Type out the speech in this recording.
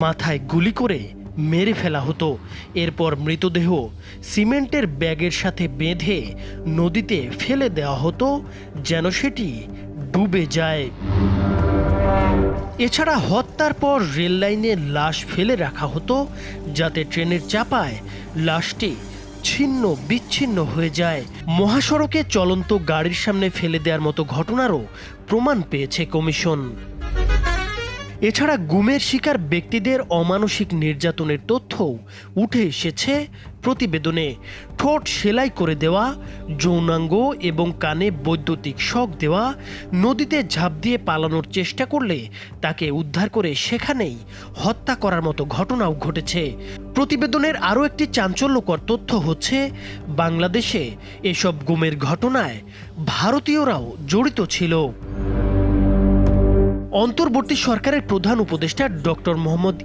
মাথায় গুলি করে মেরে ফেলা হতো। এরপর মৃতদেহ সিমেন্টের ব্যাগের সাথে বেঁধে নদীতে ফেলে দেওয়া হতো, যেন সেটি ডুবে যায়। এছাড়া হত্যার পর রেল লাইনে লাশ ফেলে রাখা হতো, যাতে ট্রেনের চাপায় লাশটি ছিন্ন বিচ্ছিন্ন হয়ে যায়। মহাসড়কে চলন্ত গাড়ির সামনে ফেলে দেওয়ার মতো ঘটনারও প্রমাণ পেয়েছে কমিশন। এছাড়া গুমের শিকার ব্যক্তিদের অমানসিক নির্যাতনের তথ্যও উঠে এসেছে প্রতিবেদনে। ঠোঁট সেলাই করে দেওয়া, যৌনাঙ্গ এবং কানে বৈদ্যুতিক শক দেওয়া, নদীতে ঝাঁপ দিয়ে পালানোর চেষ্টা করলে তাকে উদ্ধার করে সেখানেই হত্যা করার মতো ঘটনাও ঘটেছে। প্রতিবেদনের আরও একটি চাঞ্চল্যকর তথ্য হচ্ছে, বাংলাদেশে এসব গুমের ঘটনায় ভারতীয়রাও জড়িত ছিল। অন্তর্বর্তী সরকারের প্রধান উপদেষ্টা ডক্টর মোহাম্মদ